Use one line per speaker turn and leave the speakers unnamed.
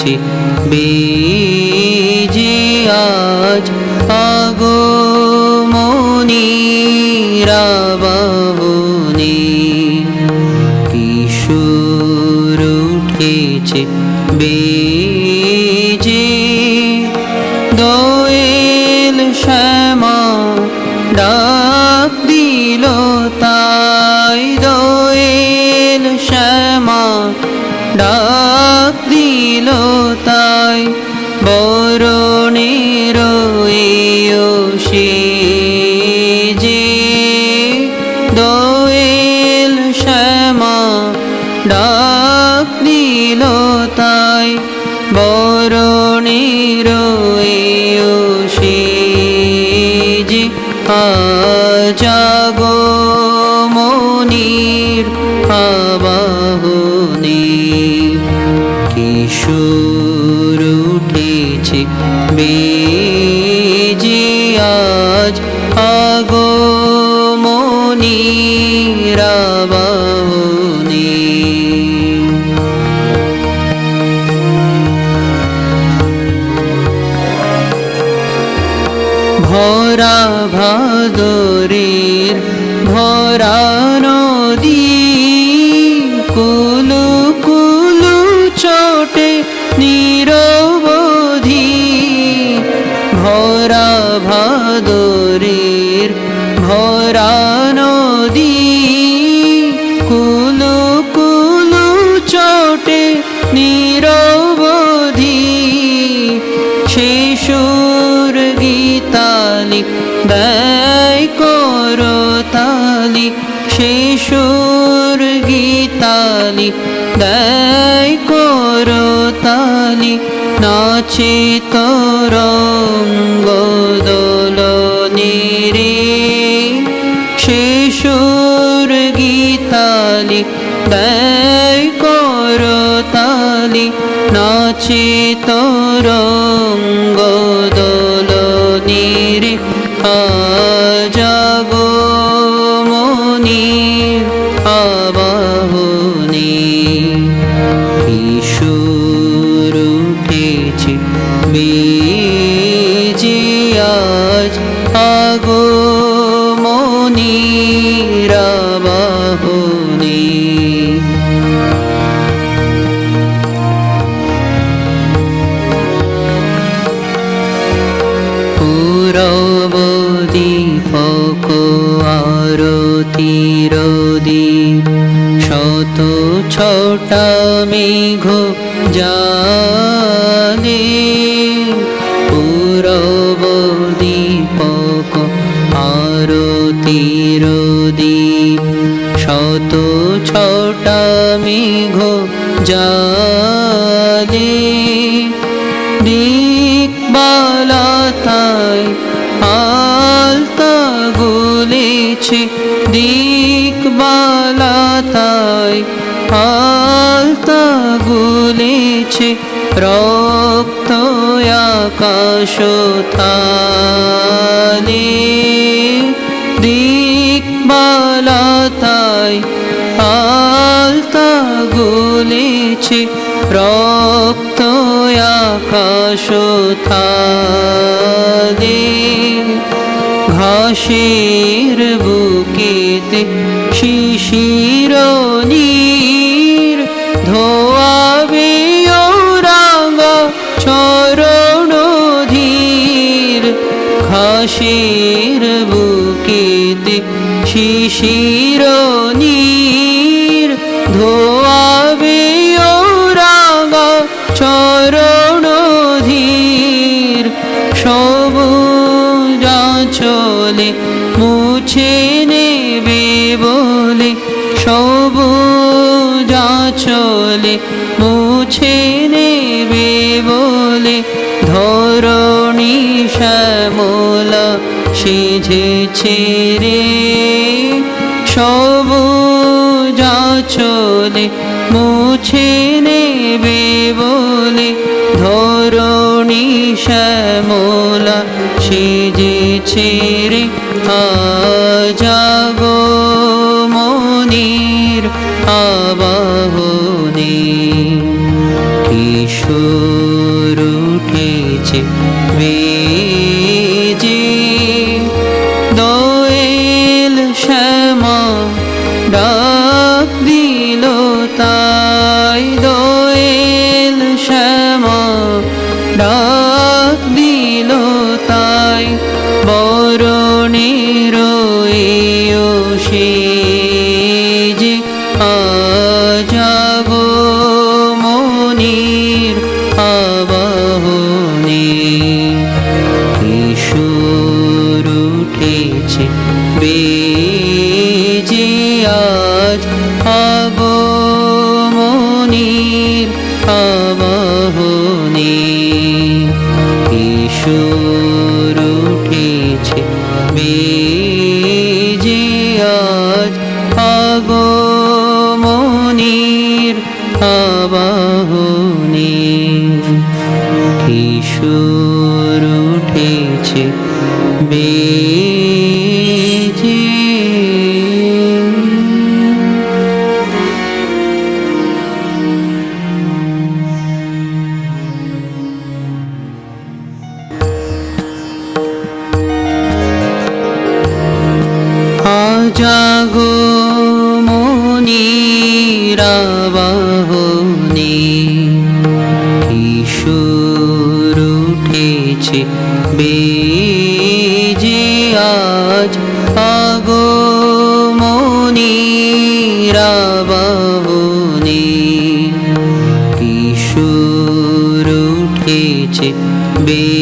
উঠেছে বেজে আজ আগো মনি রাবনি কিশোর উঠেছে বেজে দোয়েল শ্যামা ডাক দিল তাই বরণের যে আজাগো মনির আবাহনে। কিশোর উঠেছে বেজে আজ আগো মনিরাবাহনে ভরা ভাদরের ভরা নদী ব্যয় করতালি নাচে তরঙ্গ দোলনে শিশুর গীতালি ব্যয় করতালি নাচে তরঙ্গ দোলনির আজাগো মনির আবাহনে পূরবদীপক আরতিরদি শত ছটা মেঘ জানে পূরবদীপক আরতিরদি শত ছটা মেঘ জানে দিকবালাতায় আলতা গুলেছে দিকবালাতায় আলতা গুলেছে রক্ত আকাশ থালে দিকবালাতায় আলতা গুলেছে রক্ত আকাশ থালে ঘাসের বুকেতে শিশির নীর ধোয়াবে ও রাঙা চরণ ধীর। ঘাসের বুকেতে শিশির মুছে নেবে বলে, সবুজ চলে মুছে নেবে বলে, ধরণী শ্যামলা সেঝেছে রে। সবুজ চলে মুছে নেবে বলে, ধরণী শ্যামলা সেজেছে জাগো মনির আবাহনে। কিশোর উঠেছে বীর হাবাহনে কিশোর উঠেছে বেজে আজ আগমনির হাবাহনে কিশোর উঠেছে বেজে be